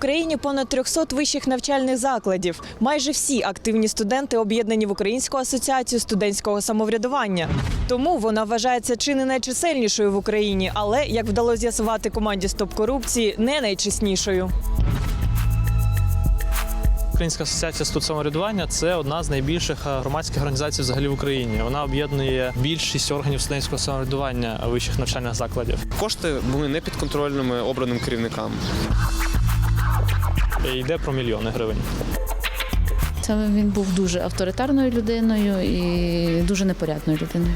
Україні понад 300 вищих навчальних закладів. Майже всі активні студенти об'єднані в Українську асоціацію студентського самоврядування. Тому вона вважається чи не найчисельнішою в Україні, але як вдалося з'ясувати команді Стоп корупції, не найчеснішою. Українська асоціація студсамоврядування це одна з найбільших громадських організацій взагалі в Україні. Вона об'єднує більшість органів студентського самоврядування вищих навчальних закладів. Кошти були не підконтрольними обраним керівникам. Йде про мільйони гривень. Це він був дуже авторитарною людиною і дуже непорядною людиною.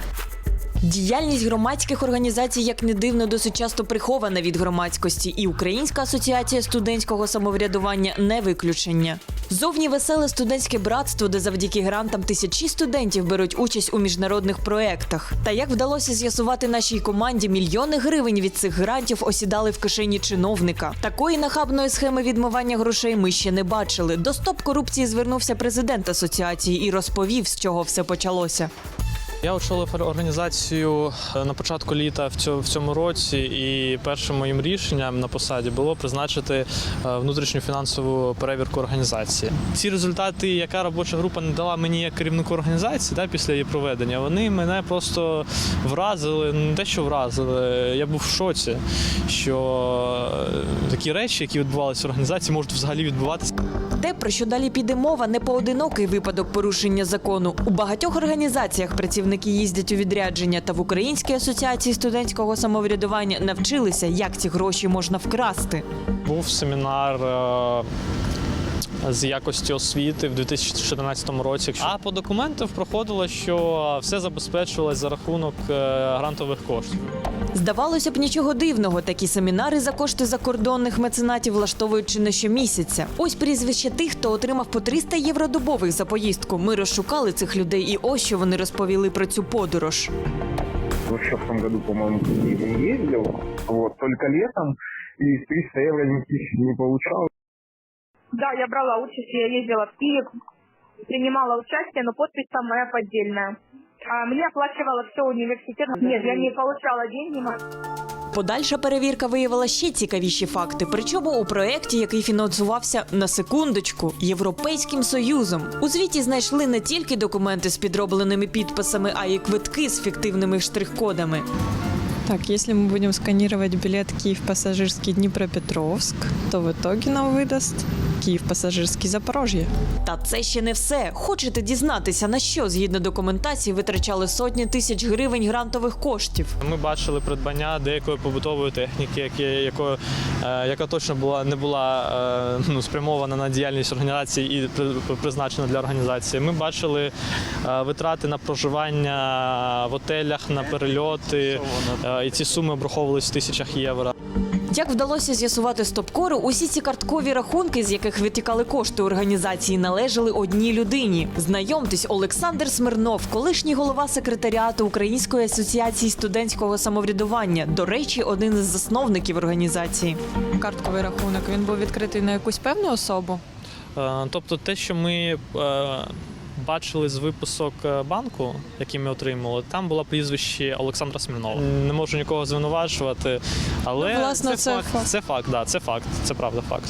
Діяльність громадських організацій, як не дивно, досить часто прихована від громадськості, і Українська асоціація студентського самоврядування не виключення. Зовні веселе студентське братство, де завдяки грантам тисячі студентів беруть участь у міжнародних проєктах. Та як вдалося з'ясувати нашій команді, мільйони гривень від цих грантів осідали в кишені чиновника. Такої нахабної схеми відмивання грошей ми ще не бачили. До стоп корупції звернувся президент асоціації і розповів, з чого все почалося. Я очолив організацію е, на початку літа в цьому, році, і першим моїм рішенням на посаді було призначити е, внутрішню фінансову перевірку організації. Ці результати, яка робоча група не дала мені як керівнику організації да, після її проведення, вони мене просто вразили. Не те, що вразили, я був в шоці, що е, такі речі, які відбувалися в організації, можуть взагалі відбуватися. Те, про що далі піде мова, не поодинокий випадок порушення закону. У багатьох організаціях працівники їздять у відрядження, та в Українській асоціації студентського самоврядування навчилися, як ці гроші можна вкрасти. Був семінар е, з якості освіти в 2014 році. А по документах проходило, що все забезпечувалось за рахунок е, грантових коштів. Здавалося б, нічого дивного. Такі семінари за кошти закордонних меценатів влаштовують чи не щомісяця. Ось прізвище тих, хто отримав по 300 євро добових за поїздку. Ми розшукали цих людей, і ось що вони розповіли про цю подорож. еще в том году, Киев не ездил, вот, только летом, и 300 евро никаких не получал. Да, я брала участие, я ездила в Киев, принимала участие, но подпись там моя поддельная. А мне оплачивала все университет. Нет, я не получала деньги. Подальша перевірка виявила ще цікавіші факти. Причому у проєкті, який фінансувався на секундочку Європейським Союзом. У звіті знайшли не тільки документи з підробленими підписами, а й квитки з фіктивними штрих-кодами. Так, если мы будем сканировать билет Киев пассажирский Днепропетровск, то в итоге нам выдаст Киев пассажирский Запорожье. Та це ще не все. Хочете дізнатися, на що згідно документації витрачали сотні тисяч гривень грантових коштів? Ми бачили придбання деякої побутової техніки, які, якою, е, яка точно була не була е, ну, спрямована на діяльність організації і при- призначена для організації. Ми бачили е, витрати на проживання в готелях, на перельоти, е, і ці суми обраховувалися в тисячах євро. Як вдалося з'ясувати стопкору, усі ці карткові рахунки, з яких витікали кошти організації, належали одній людині. Знайомтесь, Олександр Смирнов, колишній голова секретаріату Української асоціації студентського самоврядування. До речі, один із засновників організації. Картковий рахунок він був відкритий на якусь певну особу. Е, Тобто, те, що ми е, бачили з виписок е, банку, який ми отримали, там було прізвище Олександра Смірнова. Не можу нікого звинувачувати, але Ну, власне, це, це факт. факт. Це факт, да, це факт, це правда факт.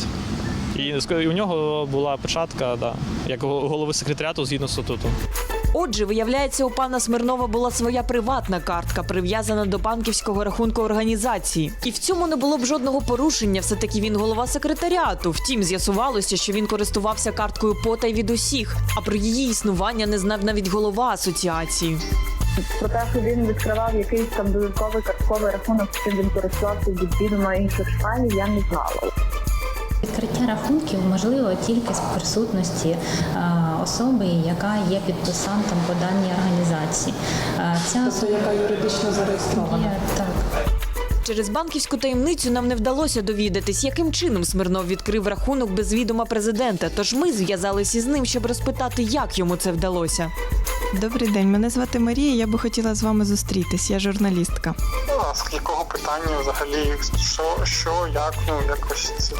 І у нього була печатка, да, як голови секретаріату згідно статуту. Отже, виявляється, у пана Смирнова була своя приватна картка, прив'язана до банківського рахунку організації. І в цьому не було б жодного порушення. Все таки він голова секретаріату. Втім, з'ясувалося, що він користувався карткою потай від усіх, а про її існування не знав навіть голова асоціації. Про те, що він відкривав якийсь там додатковий картковий рахунок, чим він користувався від відома інших шпалів, я не знала. Відкриття рахунків можливо тільки з присутності е, особи, яка є підписантом по даній організації. Ця особа яка юридично зареєстрована. Так. Через банківську таємницю нам не вдалося довідатись, яким чином Смирнов відкрив рахунок без відома президента. Тож ми зв'язалися з ним, щоб розпитати, як йому це вдалося. Добрий день, мене звати Марія. Я би хотіла з вами зустрітись. Я журналістка. З якого питання взагалі що, що, як, ну якось це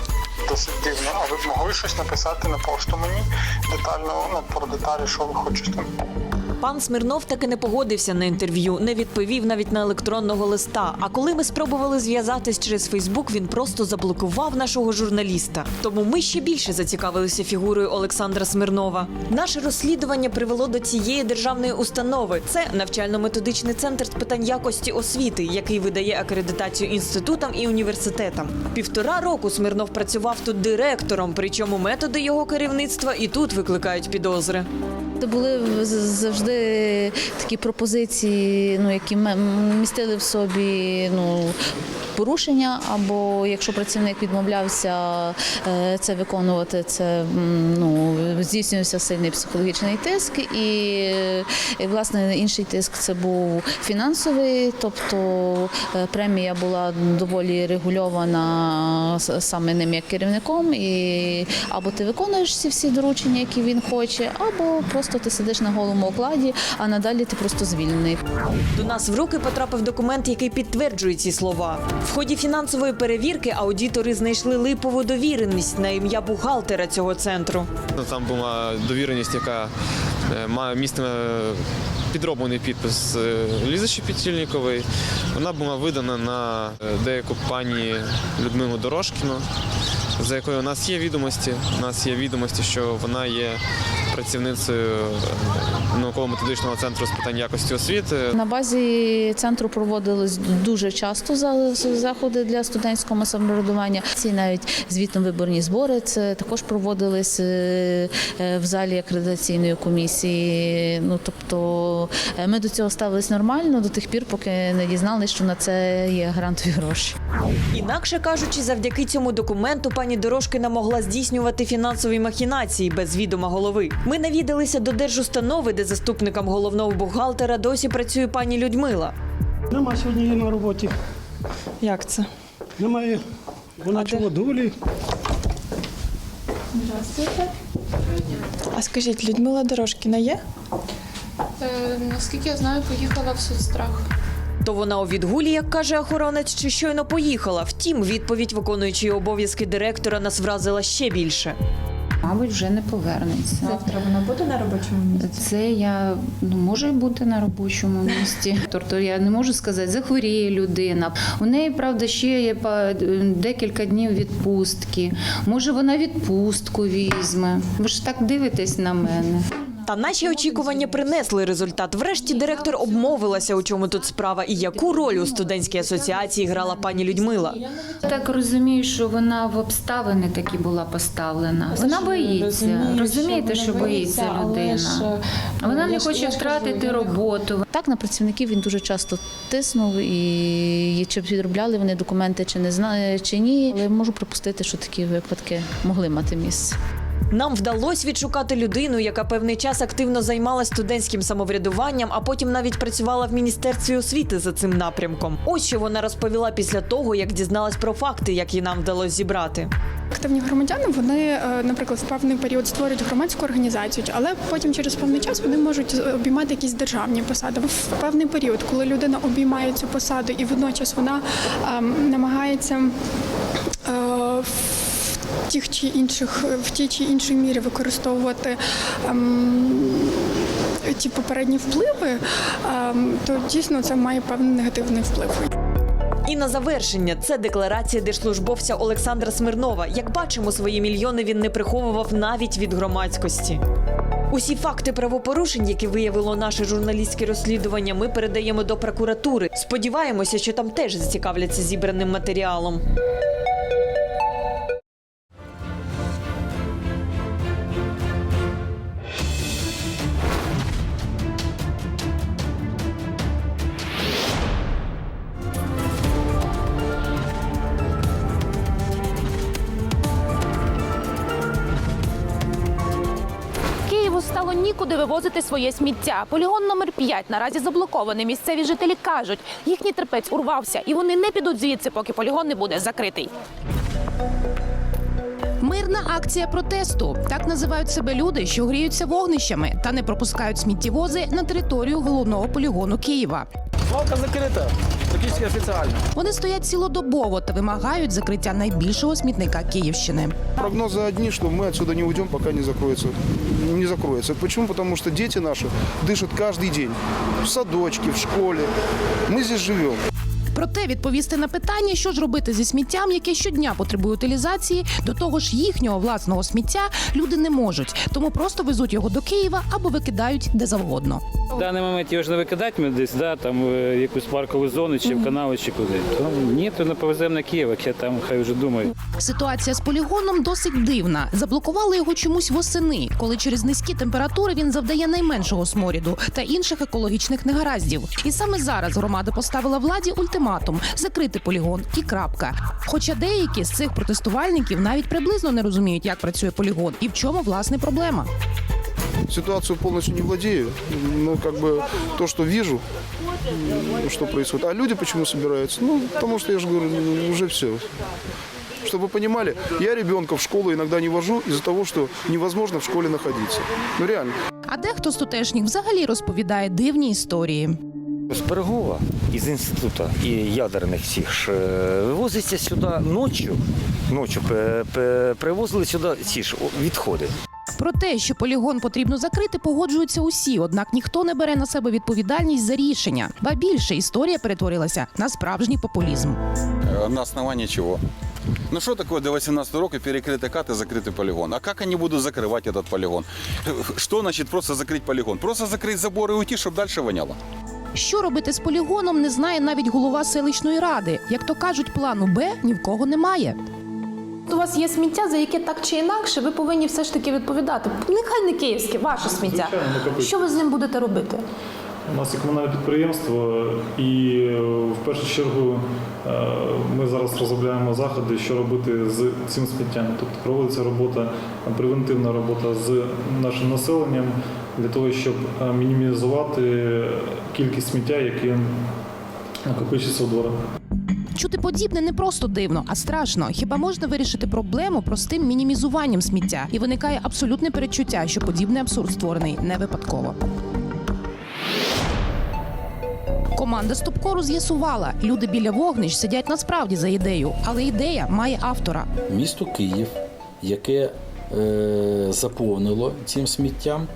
досить дивно. А ви б могли щось написати на пошту мені детально ну, про деталі, що ви хочете? Пан Смирнов таки не погодився на інтерв'ю, не відповів навіть на електронного листа. А коли ми спробували зв'язатись через Фейсбук, він просто заблокував нашого журналіста. Тому ми ще більше зацікавилися фігурою Олександра Смирнова. Наше розслідування привело до цієї державної установи. Це навчально-методичний центр з питань якості освіти, який видає акредитацію інститутам і університетам. Півтора року Смирнов працював тут директором, причому методи його керівництва і тут викликають підозри. Були завжди такі пропозиції, ну які містили в собі ну. Порушення, або якщо працівник відмовлявся е, це виконувати, це ну здійснювався сильний психологічний тиск, і, і власне інший тиск це був фінансовий, тобто е, премія була доволі регульована саме ним як керівником, і або ти виконуєш всі всі доручення, які він хоче, або просто ти сидиш на голому окладі, а надалі ти просто звільнений. До нас в руки потрапив документ, який підтверджує ці слова. В ході фінансової перевірки аудітори знайшли липову довіреність на ім'я бухгалтера цього центру. Ну, Там була довіреність, яка е, має містиме підроблений підпис Лізаші Підсільникової. Вона була видана на е, деяку пані Людмилу Дорошкіну, за якою у нас є відомості. У нас є відомості, що вона є працівницею е, науково-методичного центру з питань якості освіти. На базі центру проводились дуже часто заходи для студентського самоврядування. Ці навіть звітно-виборні збори це також проводились е, е, в залі акредитаційної комісії. Ну тобто ми до цього ставились нормально до тих пір, поки не дізналися, що на це є грантові гроші. Інакше кажучи, завдяки цьому документу пані Дорошкина могла здійснювати фінансові махінації без відома голови. Ми навідалися до держустанови, де заступником головного бухгалтера досі працює пані Людмила. Нема сьогодні є на роботі. Як це? Немає. Вона А де? чолодулі. А скажіть, Людмила Дорожкіна є? Е, наскільки я знаю, поїхала в соцстрах. То вона у відгулі, як каже охоронець, чи щойно поїхала. Втім, відповідь виконуючої обов'язки директора нас вразила ще більше. Мабуть, вже не повернеться. Завтра вона буде на робочому місці? Це я ну може бути на робочому місці. Тобто я не можу сказати, захворіє людина. У неї правда ще є декілька днів відпустки. Може, вона відпустку візьме. Ви ж так дивитесь на мене. Та наші очікування принесли результат. Врешті директор обмовилася, у чому тут справа і яку роль у студентській асоціації грала пані Людмила. Я так розумію, що вона в обставини такі була поставлена. Вона боїться. Розумієте, що боїться людина. Вона не хоче втратити роботу. Так на працівників він дуже часто тиснув і чи підробляли вони документи, чи не знаю, чи ні. Але можу припустити, що такі випадки могли мати місце. Нам вдалося відшукати людину, яка певний час активно займалася студентським самоврядуванням, а потім навіть працювала в міністерстві освіти за цим напрямком. Ось що вона розповіла після того, як дізналась про факти, які нам вдалося зібрати. Активні громадяни, вони, е, наприклад, в певний період створюють громадську організацію, але потім через певний час вони можуть обіймати якісь державні посади. В певний період, коли людина обіймає цю посаду і водночас вона ем, намагається. е, тих чи інших в тій чи іншій мірі використовувати ем, ті попередні впливи, ем, то дійсно це має певний негативний вплив. І на завершення це декларація держслужбовця Олександра Смирнова. Як бачимо, свої мільйони він не приховував навіть від громадськості. Усі факти правопорушень, які виявило наше журналістське розслідування, ми передаємо до прокуратури. Сподіваємося, що там теж зацікавляться зібраним матеріалом. Стало нікуди вивозити своє сміття. Полігон номер 5 наразі заблокований. Місцеві жителі кажуть, їхній терпець урвався, і вони не підуть звідси, поки полігон не буде закритий. Мирна акція протесту. Так називають себе люди, що гріються вогнищами та не пропускають сміттєвози на територію головного полігону Києва. Свалка закрита Практически официально. Вони стоять цілодобово та вимагають закриття найбільшого смітника Київщини. Прогнозы одни, что мы отсюда не уйдем, пока не закроется. Не закроется. Почему? Потому что дети наши дышат каждый день. В садочке, в школе. Мы здесь живем. Проте відповісти на питання, що ж робити зі сміттям, яке щодня потребує утилізації, до того ж їхнього власного сміття люди не можуть, тому просто везуть його до Києва або викидають де завгодно. В даний момент його ж не викидати ми десь, да, там е, якусь паркову зону чи в канали, чи куди. То ні, то не повеземо на Київ, як я там хай вже думаю. Ситуація з полігоном досить дивна. Заблокували його чомусь восени, коли через низькі температури він завдає найменшого сморіду та інших екологічних негараздів. І саме зараз громада поставила владі ультиматум закрити полігон і крапка. Хоча деякі з цих протестувальників навіть приблизно не розуміють, як працює полігон і в чому власне проблема. Ситуацию полностью не владею. Но как бы то, что вижу, м, что происходит. А люди почему собираются? Ну, потому что я же говорю, ну, уже все. Чтобы вы понимали, я ребенка в школу иногда не вожу из-за того, что невозможно в школе находиться. Ну реально. А дехто з тутешніх взагалі розповідає дивні історії. З Пирогова, із інституту і ядерних всіх ж е, вивозиться сюди ночі, ночі пе- пе- привозили сюди ці ж о, відходи. Про те, що полігон потрібно закрити, погоджуються усі, однак ніхто не бере на себе відповідальність за рішення. Ба більше історія перетворилася на справжній популізм. Э, На основании чего? Ну что такое до 18 року перекрытый кат и закрытый полигон? А как они будут закрывать этот полигон? Э, Что значит просто закрыть полигон? Просто закрыть забор и уйти, чтобы дальше воняло? Що робити з полігоном, не знає навіть голова селищної ради. Як то кажуть, плану Б ні в кого немає. У вас є сміття, за яке так чи інакше ви повинні все ж таки відповідати. Нехай не київське, ваше сміття. Звичайно. Що ви з ним будете робити? У нас є комунальне підприємство, і е, в першу чергу е, ми зараз розробляємо заходи, що робити з цим сміттям. Тобто проводиться робота, превентивна робота з нашим населенням для того, щоб е, мінімізувати кількість сміття, яке накопичується у дворах. Чути подібне не просто дивно, а страшно. Хіба можна вирішити проблему простим мінімізуванням сміття? І виникає абсолютне передчуття, що подібний абсурд створений не випадково. Команда Стопкору з'ясувала, люди біля вогнищ сидять насправді за ідею, але ідея має автора. місто Київ, яке е, заповнило цим сміттям.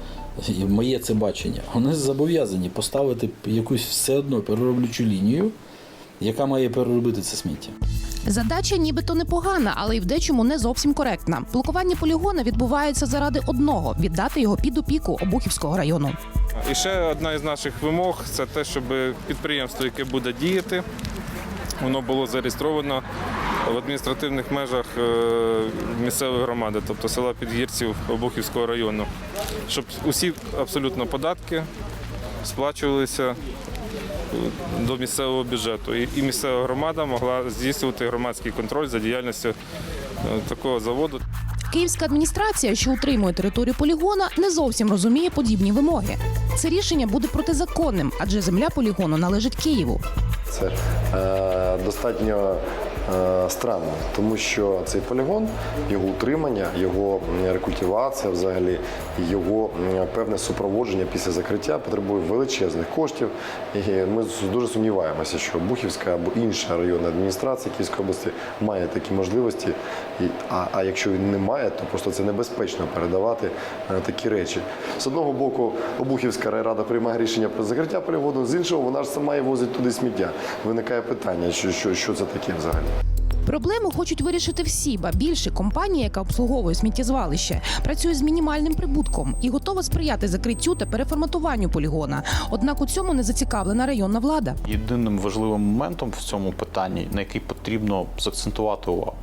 І моє це бачення. Вони зобов'язані поставити якусь все одно перероблючу лінію, яка має переробити це сміття. Задача нібито непогана, але й в дечому не зовсім коректна. Блокування полігона відбувається заради одного віддати його під опіку Обухівського району. І ще одна із наших вимог це те, щоб підприємство, яке буде діяти, воно було зареєстровано в адміністративних межах е, місцевої громади, тобто села Підгірців Обухівського району, щоб усі абсолютно податки сплачувалися е, до місцевого бюджету. І місцева громада могла здійснювати громадський контроль за діяльністю е, такого заводу. Київська адміністрація, що утримує територію полігона, не зовсім розуміє подібні вимоги. Це рішення буде протизаконним, адже земля полігону належить Києву. Це е, достатньо странно, тому що цей полігон, його утримання, його рекультивація, взагалі, його певне супроводження після закриття потребує величезних коштів. І ми дуже сумніваємося, що Бухівська або інша районна адміністрація Київської області має такі можливості. А, а якщо він не має, то просто це небезпечно передавати е, такі речі. З одного боку, Обухівська райрада приймає рішення про закриття полігону, з іншого вона ж сама і возить туди сміття. Виникає питання, що, що, що це таке взагалі. Проблему хочуть вирішити всі, ба більше компанія, яка обслуговує сміттєзвалище, працює з мінімальним прибутком і готова сприяти закриттю та переформатуванню полігона. Однак у цьому не зацікавлена районна влада. Єдиним важливим моментом в цьому питанні, на який потрібно закцентувати увагу,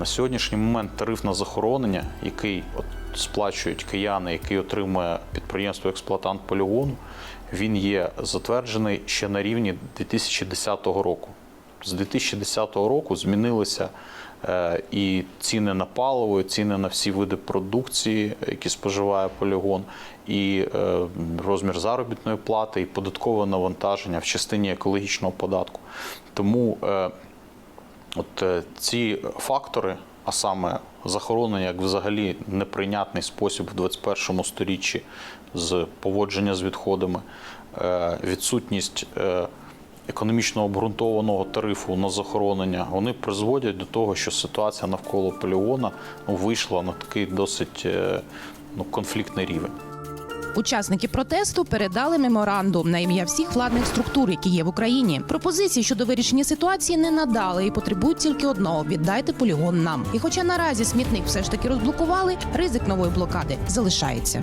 на сьогоднішній момент тариф на захоронення, який от сплачують кияни, який отримує підприємство експлуатант полігону, він є затверджений ще на рівні 2010 року. З 2010 року змінилися е, і ціни на паливо, і ціни на всі види продукції, які споживає полігон, і е, розмір заробітної плати, і податкове навантаження в частині екологічного податку. Тому е, от ці фактори, а саме захоронення як взагалі неприйнятний спосіб в 21 сторіччі з поводження з відходами, відсутність економічно обґрунтованого тарифу на захоронення, вони призводять до того, що ситуація навколо полігона ну, вийшла на такий досить е, ну, конфліктний рівень. Учасники протесту передали меморандум на ім'я всіх владних структур, які є в Україні. Пропозиції щодо вирішення ситуації не надали і потребують тільки одного: віддайте полігон нам. І хоча наразі смітник все ж таки розблокували, ризик нової блокади залишається.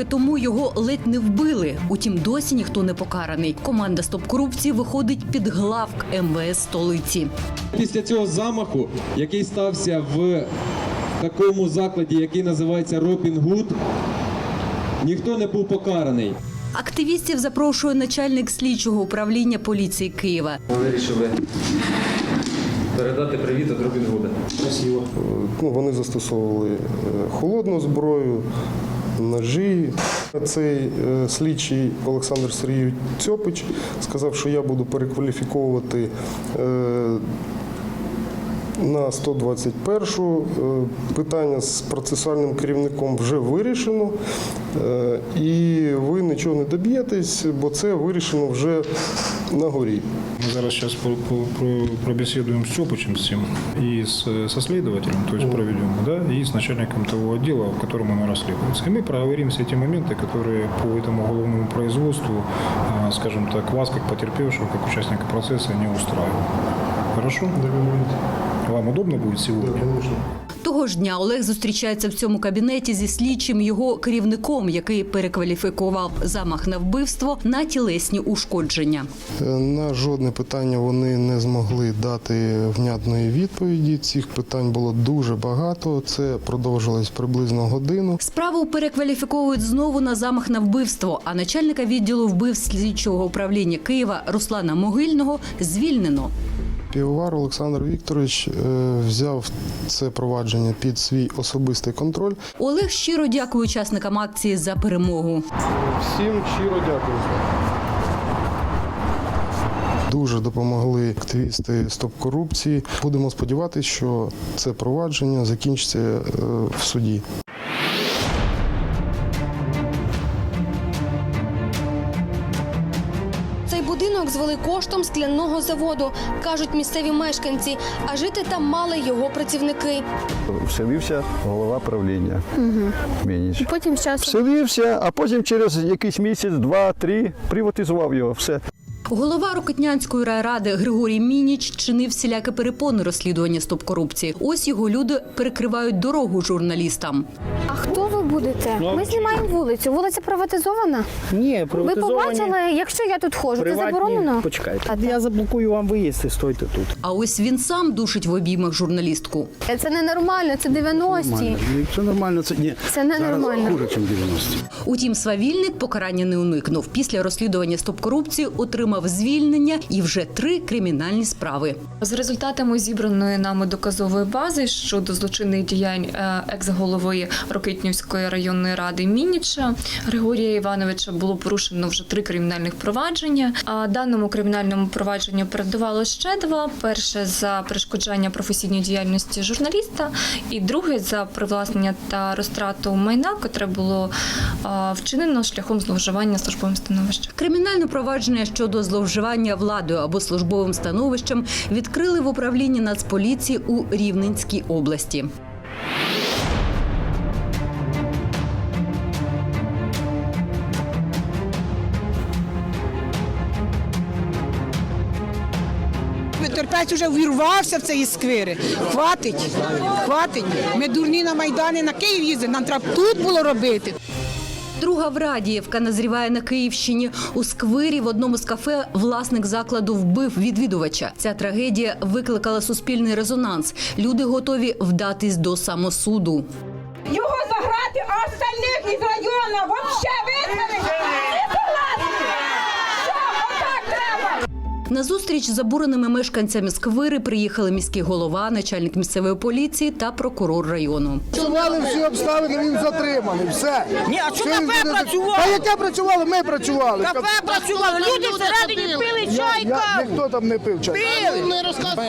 Роки тому його ледь не вбили. Утім, досі ніхто не покараний. Команда стоп корупції виходить під главк МВС столиці. Після цього замаху, який стався в такому закладі, який називається Робін Гуд, ніхто не був покараний. Активістів запрошує начальник слідчого управління поліції Києва. Ми вирішили передати привіт від Робін Гуда. Ну, вони застосовували е, холодну зброю, ножі. Цей е, слідчий Олександр Сергійович Цьопич сказав, що я буду перекваліфіковувати е, на 121 Е, Питання з процесуальним керівником вже вирішено, Е, і ви нічого не доб'єтесь, бо це вирішено вже на горі. Мы зараз сейчас по- по- про- пробеседуем с Чопычем с тем и с, со следователем, то есть проведем, да, и с начальником того отдела, в котором оно расследуется. И мы проговорим все эти моменты, которые по этому уголовному производству, а, скажем так, вас как потерпевшего, как участника процесса не устраивают. Хорошо? Вам удобно будет сегодня? Того ж дня Олег зустрічається в цьому кабінеті зі слідчим його керівником, який перекваліфікував замах на вбивство на тілесні ушкодження. Е, На жодне питання вони не змогли дати внятної відповіді. Цих питань було дуже багато. Це продовжилось приблизно годину. Справу перекваліфіковують знову на замах на вбивство. А начальника відділу вбивств слідчого управління Києва Руслана Могильного звільнено. Півовар Олександр Вікторович е, взяв це провадження під свій особистий контроль. Олег щиро дякує учасникам акції за перемогу. Всім щиро дякую. Дуже допомогли активісти стоп корупції. Будемо сподіватися, що це провадження закінчиться е, в суді. Будинок звели коштом скляного заводу, кажуть місцеві мешканці, а жити там мали його працівники. Вселився голова правління. Угу. Потім часом Вселився, а потім через якийсь місяць, два-три приватизував його. Все. Голова Рокотнянської райради Григорій Мініч чинив всіляке перепони розслідування стоп корупції. Ось його люди перекривають дорогу журналістам. А хто ви будете? Ну, Ми знімаємо вулицю. Вулиця приватизована. Ні, Ви побачили, якщо я тут ходжу, це заборонено? Почекайте. Я заблокую вам виїзд і стойте тут. А ось він сам душить в обіймах журналістку. Це ненормально, це 90-ті. Це нормально, це ні. Це ненормально. Хуже, ніж 90 Утім, свавільник покарання не уникнув. Після розслідування стоп корупції отримав звільнення і вже три кримінальні справи. За результатами зібраної нами доказової бази щодо злочинних діянь е, екс-голови Рокитнівської районної ради Мініча Григорія Івановича було порушено вже три кримінальних провадження. А даному кримінальному провадженню передавало ще два: перше за перешкоджання професійній діяльності журналіста, і друге за привласнення та розтрату майна, котре було е, вчинено шляхом зловживання службовим становищем. Кримінальне провадження щодо зловживання владою або службовим становищем відкрили в управлінні Нацполіції у Рівненській області. Терпець уже вірвався в цей сквери. Хватить, хватить. Ми дурні на Майдані, на Київ їздили, нам треба тут було робити. Друга Врадіївка назріває на Київщині. У сквирі в одному з кафе власник закладу вбив відвідувача. Ця трагедія викликала суспільний резонанс. Люди готові вдатись до самосуду. Його заграти, а остальних із району вообще вигнали. Не согласні. Що, отак треба? На зустріч з забуреними мешканцями сквири приїхали міський голова, начальник місцевої поліції та прокурор району. Працювали всі обставини, він затриманий. Все. Ні, а що кафе працювало? А яке працювало? Ми працювали. Кафе працювало, люди всередині пили чай, Я, каву. ніхто там не пив чай. Пили.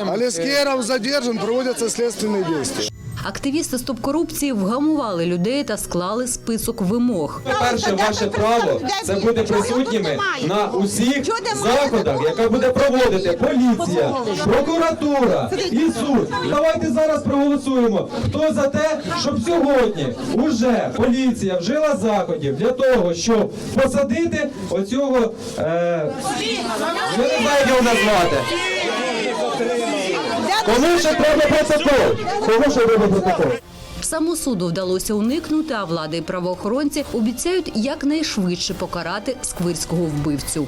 Але Скеров задержан, проводяться слідственні дії. Активісти стоп корупції вгамували людей та склали список вимог. Перше ваше право це бути присутніми на усіх заходах, яка буде проводити поліція, прокуратура і суд. Давайте зараз проголосуємо. Хто за те, щоб сьогодні уже поліція вжила заходів для того, щоб посадити оцього е, я не знаю, його назвати. Кому ще треба протокол? Кому ще треба протокол? Самосуду вдалося уникнути, а влади і правоохоронці обіцяють якнайшвидше покарати сквирського вбивцю.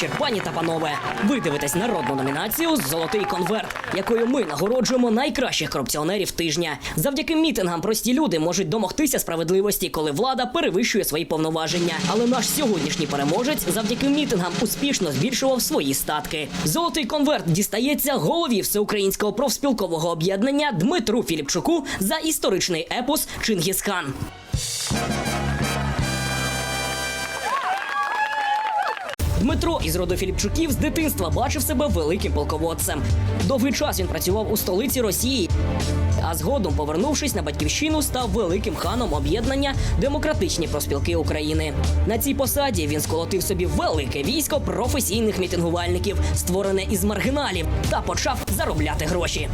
Вечір, пані та панове. Ви дивитесь народну номінацію Золотий конверт, якою ми нагороджуємо найкращих корупціонерів тижня. Завдяки мітингам прості люди можуть домогтися справедливості, коли влада перевищує свої повноваження. Але наш сьогоднішній переможець завдяки мітингам успішно збільшував свої статки. Золотий конверт дістається голові всеукраїнського профспілкового об'єднання Дмитру Філіпчуку за історичний епос Чингісхан. Дмитро із роду Філіпчуків з дитинства бачив себе великим полководцем. Довгий час він працював у столиці Росії, а згодом, повернувшись на батьківщину, став великим ханом об'єднання Демократичні проспілки України. На цій посаді він сколотив собі велике військо професійних мітингувальників, створене із маргіналів, та почав заробляти гроші.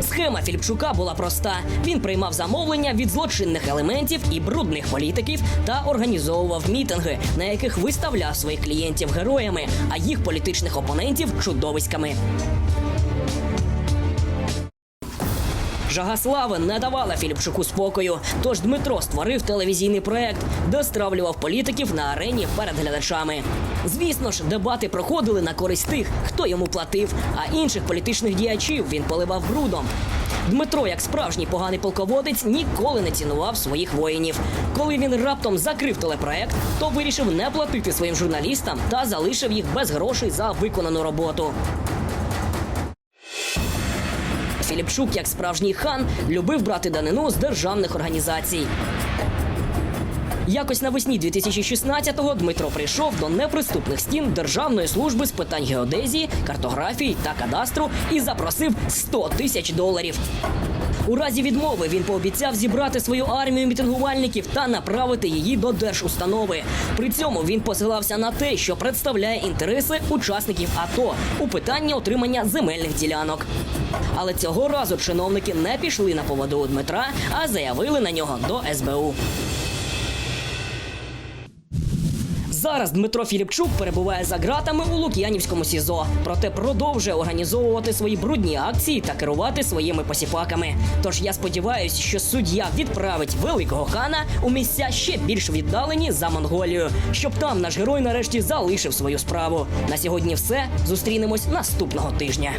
Схема Філіпчука була проста: він приймав замовлення від злочинних елементів і брудних політиків та організовував мітинги, на яких виставляв своїх клієнтів героями, а їх політичних опонентів чудовиськами. Жага слави не давала Філіпчуку спокою. Тож Дмитро створив телевізійний проект, де стравлював політиків на арені перед глядачами. Звісно ж, дебати проходили на користь тих, хто йому платив, а інших політичних діячів він поливав брудом. Дмитро, як справжній поганий полководець, ніколи не цінував своїх воїнів. Коли він раптом закрив телепроект, то вирішив не платити своїм журналістам та залишив їх без грошей за виконану роботу. Філіпчук, як справжній хан, любив брати данину з державних організацій. Якось навесні 2016-го Дмитро прийшов до неприступних стін Державної служби з питань геодезії, картографії та кадастру і запросив 100 тисяч доларів. У разі відмови він пообіцяв зібрати свою армію мітингувальників та направити її до держустанови. При цьому він посилався на те, що представляє інтереси учасників АТО у питанні отримання земельних ділянок. Але цього разу чиновники не пішли на поводу у Дмитра, а заявили на нього до СБУ. Зараз Дмитро Філіпчук перебуває за ґратами у Лук'янівському СІЗО, проте продовжує організовувати свої брудні акції та керувати своїми посіпаками. Тож я сподіваюся, що суддя відправить великого хана у місця ще більш віддалені за Монголію, щоб там наш герой нарешті залишив свою справу. На сьогодні все зустрінемось наступного тижня.